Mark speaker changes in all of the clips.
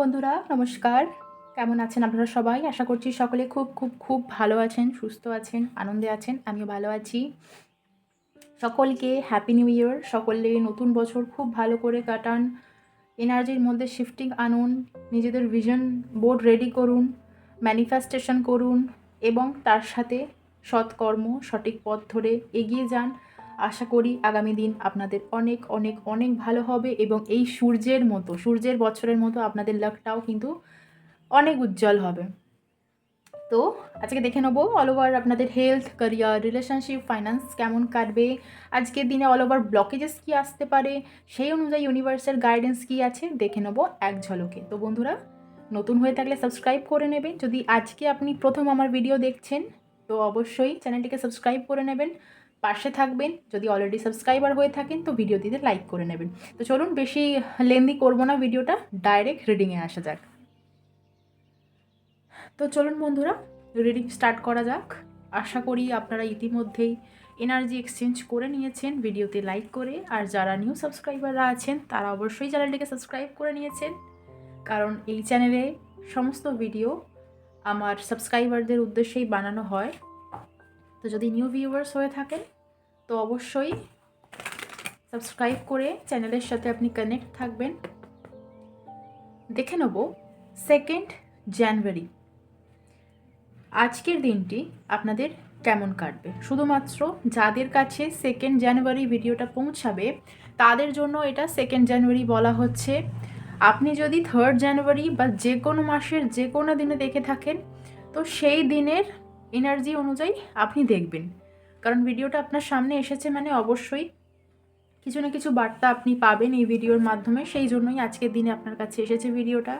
Speaker 1: বন্ধুরা, নমস্কার। কেমন আছেন আপনারা সবাই? আশা করছি সকলে খুব খুব খুব ভালো আছেন, সুস্থ আছেন, আনন্দে আছেন, আমিও ভালো আছি। সকলকে হ্যাপি নিউ ইয়ার সকলে নতুন বছর খুব ভালো করে কাটান, এনার্জির মধ্যে শিফটিং আনুন, নিজেদের ভিশন বোর্ড রেডি করুন ম্যানিফেস্টেশন করুন, এবং তার সাথে সৎকর্ম, সঠিক পথ ধরে এগিয়ে যান। আশা করি আগামী দিন আপনাদের অনেক অনেক অনেক ভালো হবে এবং এই সূর্যের মতো, সূর্যের বছরের মতো আপনাদের লাকটাও কিন্তু অনেক উজ্জ্বল হবে। তো আজকে দেখে নেব অল ওভার আপনাদের হেলথ ক্যারিয়ার রিলেশনশিপ ফাইন্যান্স কেমন কাটবে। আজকের দিনে অল ওভার ব্লকেজেস কী আসতে পারে, সেই অনুযায়ী ইউনিভার্সাল গাইডেন্স কী আছে দেখে নেব এক ঝলকে। তো বন্ধুরা, নতুন হয়ে থাকলে সাবস্ক্রাইব করে নেবেন। যদি আজকে আপনি প্রথম আমার ভিডিও দেখছেন, তো অবশ্যই চ্যানেলটিকে সাবস্ক্রাইব করে নেবেন। পাশে থাকবেন, যদি অলরেডি সাবস্ক্রাইবার হয়ে থাকেন, তো ভিডিওটিতে লাইক করে নেবেন। তো চলুন, বেশি লেন্দি করব না ভিডিওটা ডাইরেক্ট রিডিংয়ে আসা যাক। তো চলুন বন্ধুরা রিডিং স্টার্ট করা যাক। আশা করি আপনারা ইতিমধ্যেই এনার্জি এক্সচেঞ্জ করে নিয়েছেন, ভিডিওতে লাইক করে। আর যারা নিউ সাবস্ক্রাইবাররা আছেন, তারা অবশ্যই চ্যানেলটিকে সাবস্ক্রাইব করে নিয়েছেন। কারণ এই চ্যানেলে সমস্ত ভিডিও আমার সাবস্ক্রাইবারদের উদ্দেশ্যেই বানানো হয়। তো যদি নিউ ভিউয়ার্স হয়ে থাকেন, তো অবশ্যই সাবস্ক্রাইব করে চ্যানেলের সাথে আপনি কানেক্ট থাকবেন। দেখে নেব সেকেন্ড জানুয়ারি আজকের দিনটি আপনাদের কেমন কাটবে? শুধুমাত্র যাদের কাছে সেকেন্ড জানুয়ারি ভিডিওটা পৌঁছাবে, তাদের জন্য এটা সেকেন্ড জানুয়ারি বলা হচ্ছে। আপনি যদি থার্ড জানুয়ারি বা যে কোনো মাসের যে কোনো দিনে দেখে থাকেন, তো সেই দিনের এনার্জি অনুযায়ী আপনি দেখবেন। কারণ ভিডিওটা আপনার সামনে এসেছে মানে অবশ্যই কিছু না কিছু বার্তা আপনি পাবেন এই ভিডিওর মাধ্যমে। সেই জন্যই আজকের দিনে আপনার কাছে এসেছে ভিডিওটা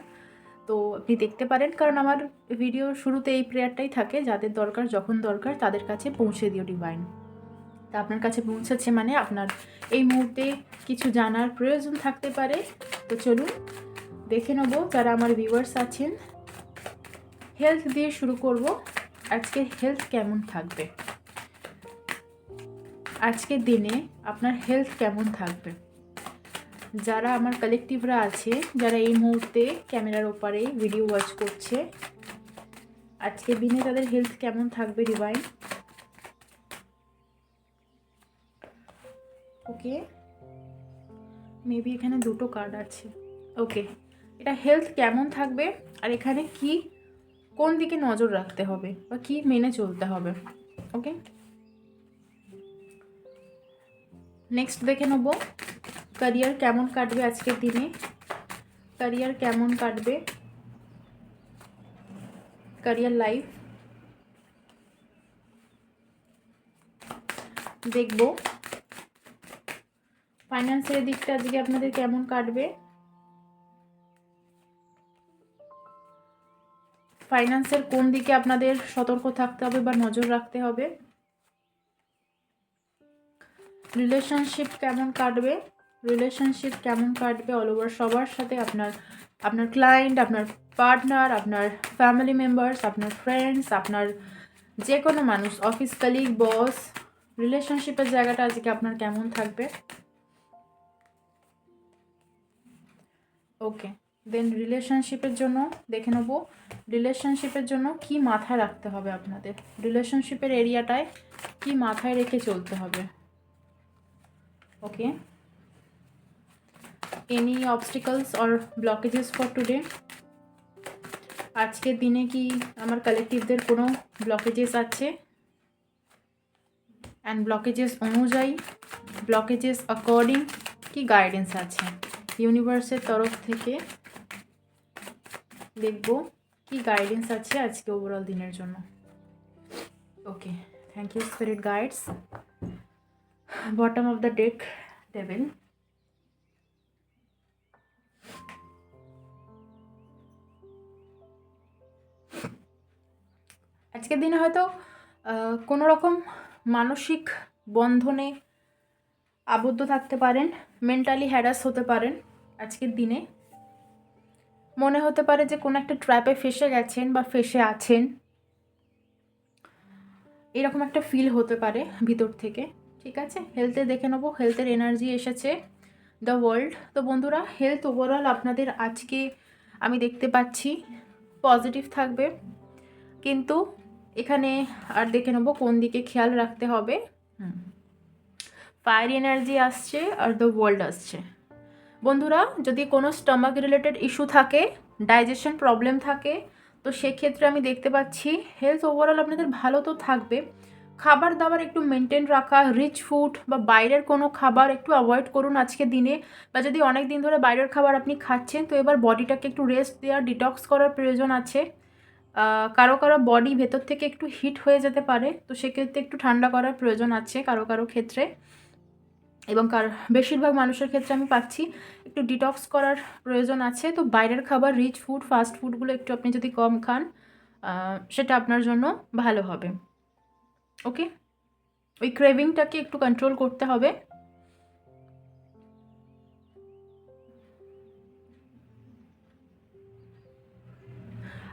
Speaker 1: তো আপনি দেখতে পারেন, কারণ আমার ভিডিও শুরুতে এই প্রেয়ারটাই থাকে, যাদের দরকার, যখন দরকার তাদের কাছে পৌঁছে দিও ডিভাইন তা আপনার কাছে পৌঁছেছে মানে আপনার এই মুহূর্তে কিছু জানার প্রয়োজন থাকতে পারে। তো চলুন, দেখে নেব যারা আমার ভিউয়ার্স আছেন। হেলথ দিয়ে শুরু করব। আজকে হেলথ কেমন থাকবে? আজকের দিনে আপনার হেলথ কেমন থাকবে? যারা আমার কালেকটিভরা আছে, যারা এই মুহূর্তে ক্যামেরার ওপারে ভিডিও ওয়াচ করছে আজকের দিনে তাদের হেলথ কেমন থাকবে রিভাইন ওকে মেবি এখানে দুটো কার্ড আছে। ওকে এটা হেলথ কেমন থাকবে? আর এখানে কি কোন দিকে নজর রাখতে হবে বা কি মেনে চলতে হবে ওকে নেক্সট দেখে নেব ক্যারিয়ার কেমন কাটবে আজকের দিনে? ক্যারিয়ার কেমন কাটবে? ক্যারিয়ার লাইফ দেখব। ফাইন্যান্সের দিকটা আজকে আপনাদের কেমন কাটবে? ফাইন্যান্সের কোন দিকে আপনাদের সতর্ক থাকতে হবে বা নজর রাখতে হবে? রিলেশনশিপ কেমন কাটবে? রিলেশনশিপ কেমন কাটবে অল ওভার সবার সাথে আপনার আপনার ক্লায়েন্ট আপনার পার্টনার আপনার ফ্যামিলি মেম্বার্স আপনার ফ্রেন্ডস আপনার যে কোনো মানুষ অফিস কালিগ বস রিলেশনশিপের জায়গাটা আজকে আপনার কেমন থাকবে? ওকে দেন রিলেশনশিপের জন্য দেখে নেব। রিলেশনশিপের জন্য কি মাথায় রাখতে হবে আপনাদের? রিলেশনশিপের এরিয়াটায় কি মাথায় রেখে চলতে হবে? Okay any obstacles or blockages for today আজকের দিনে কি আমার কালেকটিভদের কোনো ব্লকেজেস আছে? অ্যান্ড ব্লকেজেস অনুযায়ী ব্লকেজেস অ্যাকর্ডিং কি গাইডেন্স আছে? ইউনিভার্সের তরফ থেকে দেখব কি গাইডেন্স আছে আজকে ওভারঅল দিনের জন্য। Okay thank you spirit guides bottom of the deck table আজকের দিনে হয়তো কোনো রকম মানসিক বন্ধনে আবদ্ধ থাকতে পারেন মেন্টালি হ্যারাস হতে পারেন আজকের দিনে। মনে হতে পারে যে কোনো একটা ট্র্যাপে ফেসে গেছেন বা ফেসে আছেন। এরকম একটা ফিল হতে পারে ভিতর থেকে ঠিক আছে? হেলথে দেখে নেব হেলথের এনার্জি এসেছে দ্য ওয়ার্ল্ড তো বন্ধুরা হেলথ ওভারঅল আপনাদের আজকে আমি দেখতে পাচ্ছি পজিটিভ থাকবে। কিন্তু এখানে আর দেখে নেব কোন দিকে খেয়াল রাখতে হবে। ফায়ার এনার্জি আসছে আর দ্য ওয়ার্ল্ড আসছে। বন্ধুরা, যদি কোনো স্টমাক রিলেটেড ইস্যু থাকে ডাইজেশন প্রবলেম থাকে, তো সেক্ষেত্রে আমি দেখতে পাচ্ছি হেলথ ওভারঅল আপনাদের ভালো তো থাকবে। খাবার দাবার একটু মেনটেন রাখা রিচ ফুড বা বাইরের কোনো খাবার একটু অ্যাভয়েড করুন আজকে দিনে। বা যদি অনেক দিন ধরে বাইরের খাবার আপনি খাচ্ছেন, তো এবার বডিটাকে একটু রেস্ট দেওয়ার ডিটক্স করার প্রয়োজন আছে। কারও কারও বডি ভেতর থেকে একটু হিট হয়ে যেতে পারে, তো সেক্ষেত্রে একটু ঠান্ডা করার প্রয়োজন আছে কারও কারও ক্ষেত্রে। এবং কার, বেশিরভাগ মানুষের ক্ষেত্রে আমি পাচ্ছি একটু ডিটক্স করার প্রয়োজন আছে। তো বাইরের খাবার রিচ ফুড ফাস্ট ফুডগুলো একটু আপনি যদি কম খান সেটা আপনার জন্য ভালো হবে। ওকে ওই ক্রেভিংটাকে একটু কন্ট্রোল করতে হবে।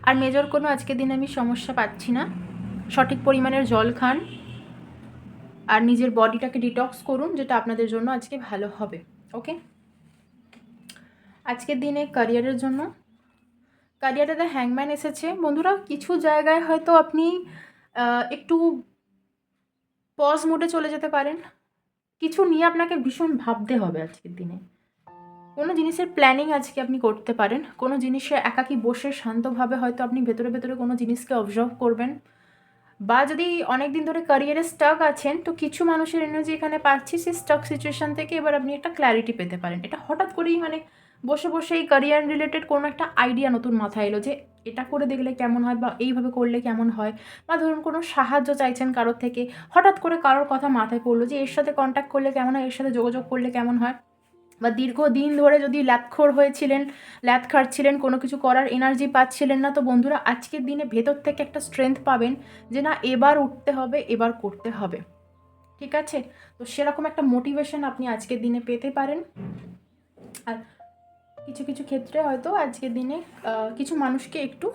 Speaker 1: আর মেজর কোনো আজকের দিনে আমি সমস্যা পাচ্ছি না। সঠিক পরিমাণের জল খান। আর নিজের বডিটাকে ডিটক্স করুন, যেটা আপনাদের জন্য আজকে ভালো হবে ওকে আজকের দিনে ক্যারিয়ারের জন্য ক্যারিয়ারে হ্যাংম্যান এসেছে। বন্ধুরা, কিছু জায়গায় হয়তো আপনি একটু পজ মোডে চলে যেতে পারেন। কিছু নিয়ে আপনাকে ভীষণ ভাবতে হবে আজকের দিনে। কোনো জিনিসের প্ল্যানিং আজকে আপনি করতে পারেন। কোনো জিনিসে একাকি বসে শান্তভাবে হয়তো আপনি ভেতরে ভেতরে কোনো জিনিসকে অবজার্ভ করবেন। বা যদি অনেক দিন ধরে ক্যারিয়ারে স্টাক আছেন, তো কিছু মানুষের এনার্জি এখানে পাচ্ছি, সেই স্টক সিচুয়েশন থেকে এবার আপনি একটা ক্ল্যারিটি পেতে পারেন। এটা হঠাৎ করেই মানে বসে বসে এই ক্যারিয়ার রিলেটেড কোনো একটা আইডিয়া নতুন মাথায় এলো যে এটা করে দেখলে কেমন হয় বা এইভাবে করলে কেমন হয় বা ধরুন কোনো সাহায্য চাইছেন কারোর থেকে, হঠাৎ করে কারোর কথা মাথায় পড়ল যে এর সাথে কন্ট্যাক্ট করলে কেমন হয়, এর সাথে যোগাযোগ করলে কেমন হয়। বা দীর্ঘদিন ধরে যদি ল্যাথখোর হয়েছিলেন ল্যাথ খাটছিলেন কোনো কিছু করার এনার্জি পাচ্ছিলেন না, তো বন্ধুরা আজকের দিনে ভেতর থেকে একটা স্ট্রেংথ পাবেন যে না, এবার উঠতে হবে, এবার করতে হবে। ঠিক আছে? তো সেরকম একটা মোটিভেশন আপনি আজকের দিনে পেতে পারেন। আর কিছু কিছু ক্ষেত্রে হয়তো আজকের দিনে কিছু মানুষকে একটু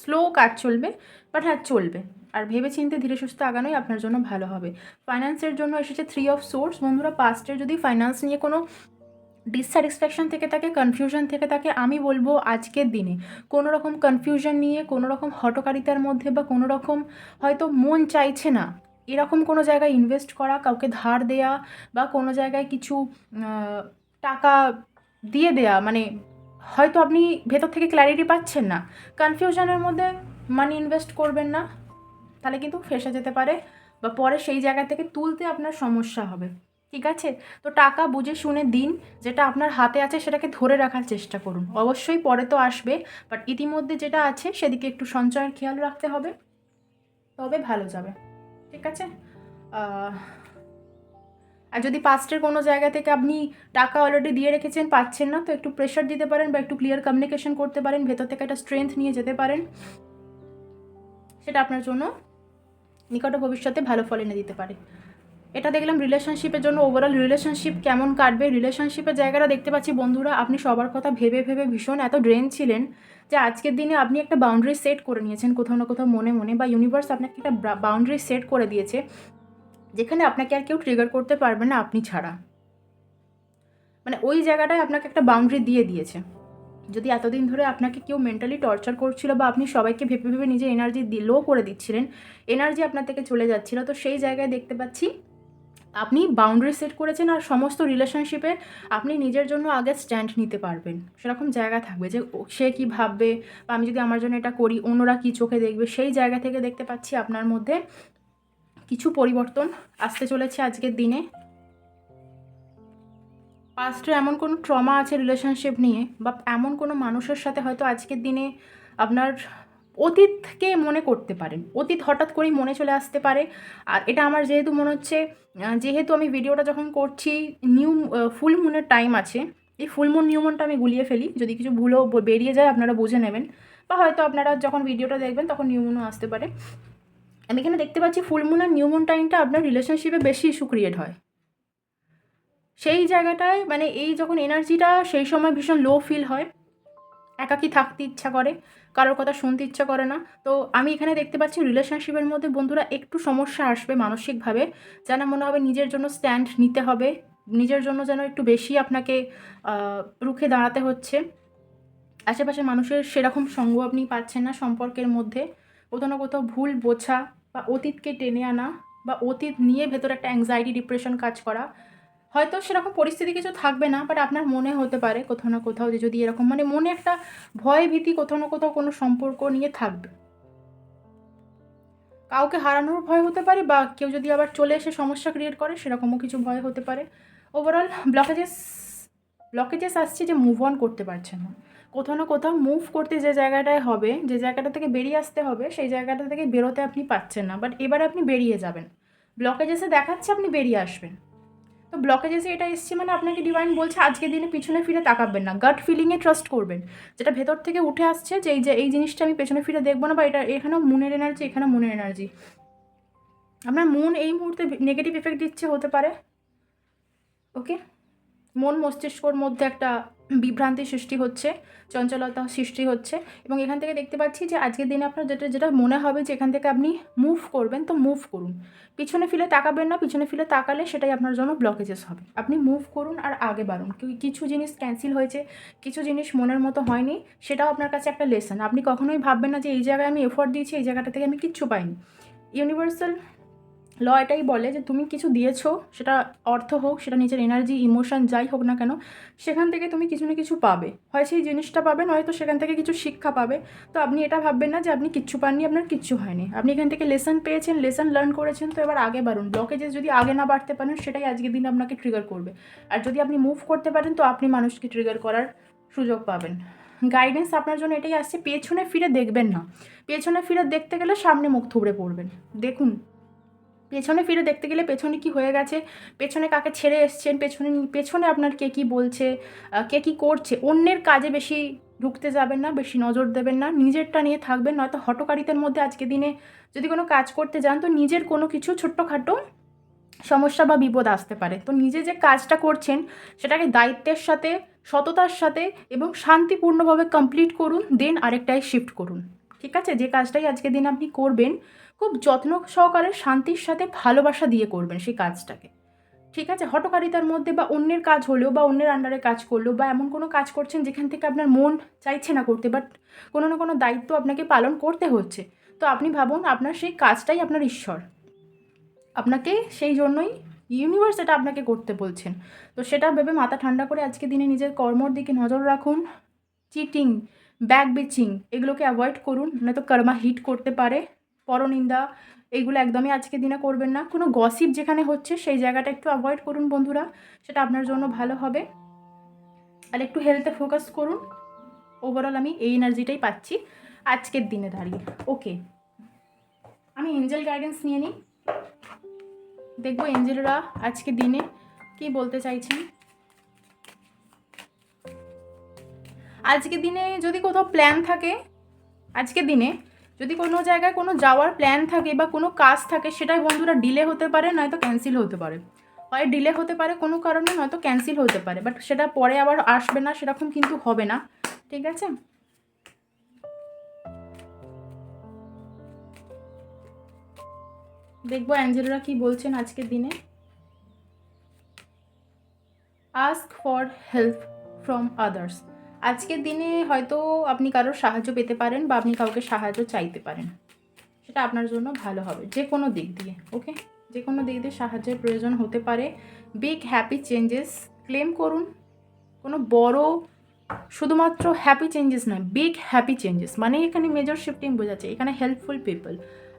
Speaker 1: স্লো কাজ চলবে বাট হ্যাঁ চলবে। আর ভেবে চিন্তে ধীরে সুস্থে আগানোই আপনার জন্য ভালো হবে। ফাইন্যান্সের জন্য এসেছে থ্রি অফ সোর্স বন্ধুরা পাস্টের যদি ফাইন্যান্স নিয়ে কোনো ডিসস্যাটিসফ্যাকশন থেকে থাকে কনফিউশন থেকে থাকে, আমি বলব আজকের দিনে। কোনো রকম কনফিউশন নিয়ে, কোনো রকম হটকারিতার মধ্যে বা কোনো রকম হয়তো মন চাইছে না, এরকম কোনো জায়গায় ইনভেস্ট করা, কাউকে ধার দেয়া বা কোনো জায়গায় কিছু টাকা দিয়ে দেয়া মানে হয়তো আপনি ভেতর থেকে ক্ল্যারিটি পাচ্ছেন না। কনফিউশনের মধ্যে মানি ইনভেস্ট করবেন না, তাহলে কিন্তু ফেসে যেতে পারে বা পরে সেই জায়গা থেকে তুলতে আপনার সমস্যা হবে। ঠিক আছে? তো টাকা বুঝে শুনে দিন, যেটা আপনার হাতে আছে সেটাকে ধরে রাখার চেষ্টা করুন। অবশ্যই পরে তো আসবে বাট ইতিমধ্যে যেটা আছে সেদিকে একটু সঞ্চয়ের খেয়াল রাখতে হবে। তবে ভালো যাবে। ঠিক আছে? আর যদি পাস্টের কোনো জায়গা থেকে আপনি টাকা অলরেডি দিয়ে রেখেছেন, পাচ্ছেন না, তো একটু প্রেশার দিতে পারেন বা একটু ক্লিয়ার কমিউনিকেশন করতে পারেন, ভেতর থেকে একটা স্ট্রেংথ নিয়ে যেতে পারেন। সেটা আপনার জন্য নিকট ভবিষ্যতে ভালো ফল এনে দিতে পারে। এটা দেখলাম রিলেশনশিপের জন্য ওভারঅল রিলেশনশিপ কেমন কাটবে? রিলেশনশিপের জায়গাটা দেখতে পাচ্ছি বন্ধুরা, আপনি সবার কথা ভেবে ভেবে ভীষণ এত ড্রেন ছিলেন যে আজকের দিনে আপনি একটা বাউন্ডারি সেট করে নিয়েছেন কোথাও না কোথাও মনে মনে বা ইউনিভার্স আপনাকে একটা বাউন্ডারি সেট করে দিয়েছে যেখানে আপনাকে আর কেউ ট্রিগার করতে পারবে না আপনি ছাড়া। মানে ওই জায়গাটায় আপনাকে একটা বাউন্ডারি দিয়ে দিয়েছে। যদি এতদিন ধরে আপনাকে কেউ মেন্টালি টর্চার করছিল বা আপনি সবাইকে ভেবে ভেবে নিজের এনার্জি লো করে দিচ্ছিলেন এনার্জি আপনার থেকে চলে যাচ্ছিল, তো সেই জায়গায় দেখতে পাচ্ছি আপনি বাউন্ডারি সেট করেছেন আর সমস্ত রিলেশনশিপে আপনি নিজের জন্য আগে স্ট্যান্ড নিতে পারবেন। সেরকম জায়গা থাকবে যে সে কি ভাববে বা আমি যদি আমার জন্য এটা করি, অন্যরা কি চোখে দেখবে, সেই জায়গা থেকে দেখতে পাচ্ছি আপনার মধ্যে কিছু পরিবর্তন আসতে চলেছে আজকের দিনে। পাস্টে এমন কোনো ট্রমা আছে রিলেশনশিপ নিয়ে বা এমন কোনো মানুষের সাথে হয়তো আজকের দিনে আপনার অতীতকে মনে করতে পারেন। অতীত হঠাৎ করেই মনে চলে আসতে পারে। আর এটা আমার যেহেতু মনে হচ্ছে যেহেতু আমি ভিডিওটা যখন করছি, নিউ ফুল মুনের টাইম আছে। এই ফুল মুন নিউ মুনটা আমি গুলিয়ে ফেলি। যদি কিছু ভুলও বেরিয়ে যায়, আপনারা বুঝে নেবেন। বা হয়তো আপনারা যখন ভিডিওটা দেখবেন, তখন নিউ মুনও আসতে পারে। আমি এখানে দেখতে পাচ্ছি ফুল মুন আর নিউ মুন টাইমটা আপনার রিলেশনশিপে বেশি ইস্যু ক্রিয়েট হয়। সেই জায়গাটায় মানে এই যখন এনার্জিটা সেই সময় ভীষণ লো ফিল হয়। একাকি থাকতে ইচ্ছা করে, কারোর কথা শুনতে ইচ্ছা করে না। তো আমি এখানে দেখতে পাচ্ছি রিলেশনশিপের মধ্যে বন্ধুরা একটু সমস্যা আসবে মানসিকভাবে, যেন মনে হবে নিজের জন্য স্ট্যান্ড নিতে হবে, নিজের জন্য যেন একটু বেশি আপনাকে রুখে দাঁড়াতে হচ্ছে। আশেপাশে মানুষের সেরকম সঙ্গ আপনি পাচ্ছেন না সম্পর্কের মধ্যে। কোথাও না কোথাও ভুল বোঝা বা অতীতকে টেনে আনা বা অতীত নিয়ে ভেতরে একটা অ্যাংজাইটি ডিপ্রেশন কাজ করা হয়তো সেরকম পরিস্থিতি কিছু থাকবে না বাট আপনার মনে হতে পারে কোথাও না কোথাও যে যদি এরকম মানে মনে একটা ভয় ভীতি কোথাও না কোথাও কোনো সম্পর্ক নিয়ে থাকবে। কাউকে হারানোর ভয় হতে পারে বা কেউ যদি আবার চলে এসে সমস্যা ক্রিয়েট করে, সেরকমও কিছু ভয় হতে পারে। ওভারঅল ব্লকেজেস ব্লকেজেস আসছে যে মুভ অন করতে পারছে না। কোথাও না কোথাও মুভ করতে যে জায়গাটায় হবে, যে জায়গাটা থেকে বেরিয়ে আসতে হবে, সেই জায়গাটা থেকে বেরোতে আপনি পাচ্ছেন না বাট এবার আপনি বেরিয়ে যাবেন। ব্লকেজেসে দেখাচ্ছে আপনি বেরিয়ে আসবেন। তো ব্লকে যেসে এটা এসছে মানে আপনাকে ডিভাইন বলছে আজকে দিনে পিছনে ফিরে তাকাবেন না। গাট ফিলিংয়ে ট্রাস্ট করবেন। যেটা ভেতর থেকে উঠে আসছে যে এই যে এই জিনিসটা আমি পেছনে ফিরে দেখব না বা এটা এখানেও মনের এনার্জি এখানে মনের এনার্জি আপনার মন এই মুহূর্তে নেগেটিভ এফেক্ট দিচ্ছে হতে পারে। ওকে মন মস্তিষ্কর মধ্যে একটা বিভ্রান্তি সৃষ্টি হচ্ছে চঞ্চলতা সৃষ্টি হচ্ছে। এবং এখান থেকে দেখতে পাচ্ছি যে আজকের দিনে আপনার যেটা যেটা মনে হবে যে এখান থেকে আপনি মুভ করবেন, তো মুভ করুন। পিছনে ফিরে তাকাবেন না, পিছনে ফিরে তাকালে সেটাই আপনার জন্য ব্লকেজেস হবে। আপনি মুভ করুন আর আগে বাড়ুন। কিছু জিনিস ক্যান্সেল হয়েছে, কিছু জিনিস মনের মতো হয়নি, সেটাও আপনার কাছে একটা লেসন আপনি কখনোই ভাববেন না যে এই জায়গায় আমি এফোর্ট দিয়েছি, এই জায়গাটা থেকে আমি কিচ্ছু পাইনি। ইউনিভার্সাল ল এটাই বলে যে, তুমি কিছু দিয়েছ, সেটা অর্থ হোক, সেটা নিজের এনার্জি ইমোশন যাই হোক না কেন, সেখান থেকে তুমি কিছু না কিছু পাবে। হয় সেই জিনিসটা পাবে, নয়তো সেখান থেকে কিছু শিক্ষা পাবে। তো আপনি এটা ভাববেন না যে, আপনি কিচ্ছু পাননি, আপনার কিচ্ছু হয়নি। আপনি এখান থেকে লেসন পেয়েছেন লেসন লার্ন করেছেন, তো এবার আগে বাড়ুন। ব্লকেজে যদি আগে না বাড়তে পারেন, সেটাই আজকের দিন আপনাকে ট্রিগার করবে। আর যদি আপনি মুভ করতে পারেন, তো আপনি মানুষকে ট্রিগার করার সুযোগ পাবেন। গাইডেন্স আপনার জন্য এটাই আসছে, পেছনে ফিরে দেখবেন না। পেছনে ফিরে দেখতে গেলে সামনে মুখ থুবড়ে পড়বেন। দেখুন পেছনে ফিরে দেখতে গেলে পেছনে কি হয়ে গেছে? পেছনে কাকে ছেড়ে এসছেন? পেছনে পেছনে আপনার কে কী বলছে? কে কী করছে? অন্যের কাজে বেশি ঢুকতে যাবেন না, বেশি নজর দেবেন না, নিজেরটা নিয়ে থাকবেন, নয়তো হটকারিতার মধ্যে আজকে দিনে যদি কোনো কাজ করতে যান, তো নিজের কোনো কিছু ছোট্টখাটো সমস্যা বা বিপদ আসতে পারে। তো নিজে যে কাজটা করছেন, সেটাকে দায়িত্বের সাথে, সততার সাথে এবং শান্তিপূর্ণভাবে কমপ্লিট করুন দেন আরেকটায় শিফট করুন। ঠিক আছে? যে কাজটাই আজকে দিন আপনি করবেন খুব যত্ন সহকারে শান্তির সাথে ভালোবাসা দিয়ে করবেন সেই কাজটাকে। ঠিক আছে? হটকারিতার মধ্যে বা অন্যের কাজ হলেও বা অন্যের আন্ডারে কাজ করলেও বা এমন কোনো কাজ করছেন যেখান থেকে আপনার মন চাইছে না করতে বাট কোনো না কোনো দায়িত্ব আপনাকে পালন করতে হচ্ছে। তো আপনি ভাবুন আপনার সেই কাজটাই আপনার ঈশ্বর। আপনাকে সেই জন্যই ইউনিভার্স এটা আপনাকে করতে বলছেন। তো সেটা ভেবে মাথা ঠান্ডা করে আজকে দিনে নিজের কর্মর দিকে নজর রাখুন। চিটিং ব্যাক বিচিং এগুলোকে অ্যাভয়েড করুন। নয়তো কর্মা হিট করতে পারে। পরনিন্দা, এইগুলো একদমই আজকে দিনে করবেন না। কোনো গসিপ যেখানে হচ্ছে সেই জায়গাটা একটু অ্যাভয়েড করুন বন্ধুরা, সেটা আপনার জন্য ভালো হবে। আর একটু হেলথে ফোকাস করুন। ওভারঅল আমি এই এনার্জিটাই পাচ্ছি আজকের দিনে দাঁড়িয়ে। ওকে আমি এঞ্জেল গাইডেন্স নিয়ে নিই। দেখব এঞ্জেলরা আজকে দিনে কি বলতে চাইছেন। আজকে দিনে যদি কোথাও প্ল্যান থাকে আজকে দিনে যদি কোনো জায়গায় কোনো যাওয়ার প্ল্যান থাকে বা কোনো কাজ থাকে, সেটাই বন্ধুরা ডিলে হতে পারে, নয়তো ক্যান্সেল হতে পারে। হয় ডিলে হতে পারে কোনো কারণে, নয়তো ক্যান্সেল হতে পারে। বাট সেটা পরে আবার আসবে না, সেরকম কিন্তু হবে না। ঠিক আছে? দেখব অ্যাঞ্জেলরা কি বলছেন আজকের দিনে। Ask for help from others আজকের দিনে হয়তো আপনি কারোর সাহায্য পেতে পারেন বা আপনি কাউকে সাহায্য চাইতে পারেন। সেটা আপনার জন্য ভালো হবে, যে কোনো দিক দিয়ে, ওকে? যে কোনো দিক দিয়ে সাহায্যের প্রয়োজন হতে পারে। বিগ হ্যাপি চেঞ্জেস ক্লেম করুন। কোনো বড়, শুধুমাত্র হ্যাপি চেঞ্জেস নয় বিগ হ্যাপি চেঞ্জেস মানে এখানে মেজর শিফটিং বোঝাচ্ছে, এখানে হেল্পফুল পিপল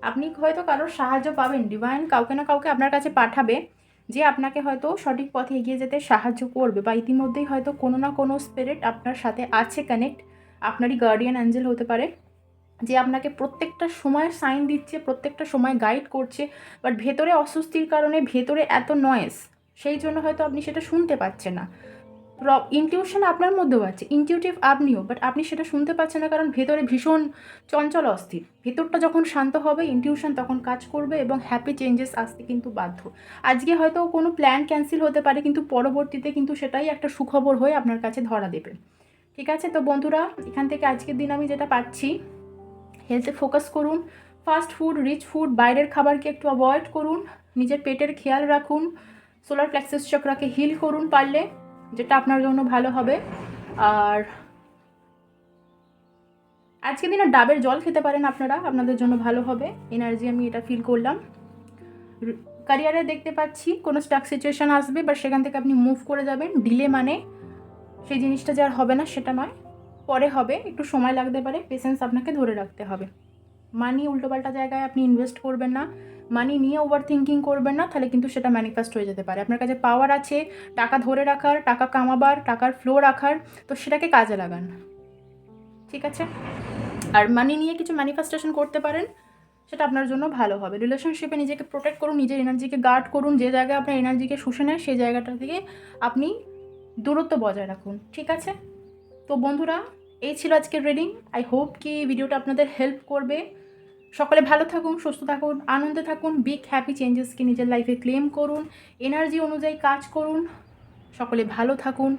Speaker 1: আপনি হয়তো কারোর সাহায্য পাবেন ডিভাইন কাউকে না কাউকে আপনার কাছে পাঠাবে। যে আপনাকে হয়তো সঠিক পথে এগিয়ে যেতে সাহায্য করবে বা ইতিমধ্যেই হয়তো কোনো না কোনো স্পিরিট আপনার সাথে আছে কানেক্ট আপনারই গার্ডিয়ান অ্যাঞ্জেল হতে পারে, যে আপনাকে প্রত্যেকটা সময় সাইন দিচ্ছে, প্রত্যেকটা সময় গাইড করছে বাট ভেতরে অস্বস্তির কারণে ভেতরে এত নয়েস সেই জন্য হয়তো আপনি সেটা শুনতে পাচ্ছেন না। ইনটিউশন আপনার মধ্যেও আছে ইনটিউটিভ আপনিও বাট আপনি সেটা শুনতে পাচ্ছেন না কারণ ভেতরে ভীষণ চঞ্চল অস্থির। ভেতরটা যখন শান্ত হবে ইনটিউশন তখন কাজ করবে এবং হ্যাপি চেঞ্জেস আসতে কিন্তু বাধ্য। আজকে হয়তো কোনো প্ল্যান ক্যান্সেল হতে পারে, কিন্তু পরবর্তীতে কিন্তু সেটাই একটা সুখবর হয়ে আপনার কাছে ধরা দেবে। ঠিক আছে? তো বন্ধুরা, এখান থেকে আজকের দিন আমি যেটা পাচ্ছি হেলথে ফোকাস করুন ফাস্ট ফুড রিচ ফুড বাইরের খাবারকে একটু অ্যাভয়েড করুন, নিজের পেটের খেয়াল রাখুন সোলার প্লেক্সাস চক্রাকে হিল করুন পারলে। যেটা আপনার জন্য ভালো হবে। আর আজকে দিনে ডাবের জল খেতে পারেন আপনারা, আপনাদের জন্য ভালো হবে। এনার্জি আমি এটা ফিল করলাম। ক্যারিয়ারে দেখতে পাচ্ছি, কোনো স্টাক সিচুয়েশান আসবে বা সেখান থেকে আপনি মুভ করে যাবেন। ডিলে মানে সেই জিনিসটা যে আর হবে না, সেটা নয়। পরে হবে, একটু সময় লাগতে পারে পেশেন্স আপনাকে ধরে রাখতে হবে। মানি উল্টোপাল্টা জায়গায় আপনি ইনভেস্ট করবেন না। মানি নিয়ে ওভার থিঙ্কিং করবেন না, তাহলে কিন্তু সেটা ম্যানিফেস্ট হয়ে যেতে পারে। আপনার কাছে পাওয়ার আছে, টাকা ধরে রাখার, টাকা কামাবার, টাকার ফ্লো রাখার, তো সেটাকে কাজে লাগান। ঠিক আছে? আর মানি নিয়ে কিছু ম্যানিফেস্টেশন করতে পারেন, সেটা আপনার জন্য ভালো হবে। রিলেশনশিপে নিজেকে প্রোটেক্ট করুন, নিজের এনার্জিকে গার্ড করুন, যে জায়গায় আপনার এনার্জিকে শুষে নেয়, সেই জায়গাটা থেকে আপনি দূরত্ব বজায় রাখুন। ঠিক আছে? তো বন্ধুরা, এই ছিল আজকের রিডিং আই হোপ কি ভিডিওটা আপনাদের হেল্প করবে। সকলে ভালো থাকুন, সুস্থ থাকুন, আনন্দে থাকুন বিগ হ্যাপি চেঞ্জেসকে নিজের লাইফে ক্লেম করুন এনার্জি অনুযায়ী কাজ করুন, সকলে ভালো থাকুন।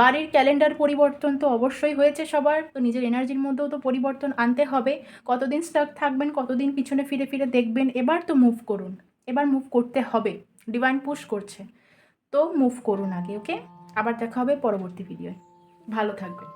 Speaker 1: বাড়ির ক্যালেন্ডার পরিবর্তন তো অবশ্যই হয়েছে সবার, তো নিজের এনার্জির মধ্যেও তো পরিবর্তন আনতে হবে। কতদিন স্টাক থাকবেন, কতদিন পিছনে ফিরে ফিরে দেখবেন, এবার তো মুভ করুন। এবার মুভ করতে হবে ডিভাইন পুশ করছে। তো মুভ করুন আগে ওকে আবার দেখা হবে পরবর্তী ভিডিওয় ভালো থাকবেন।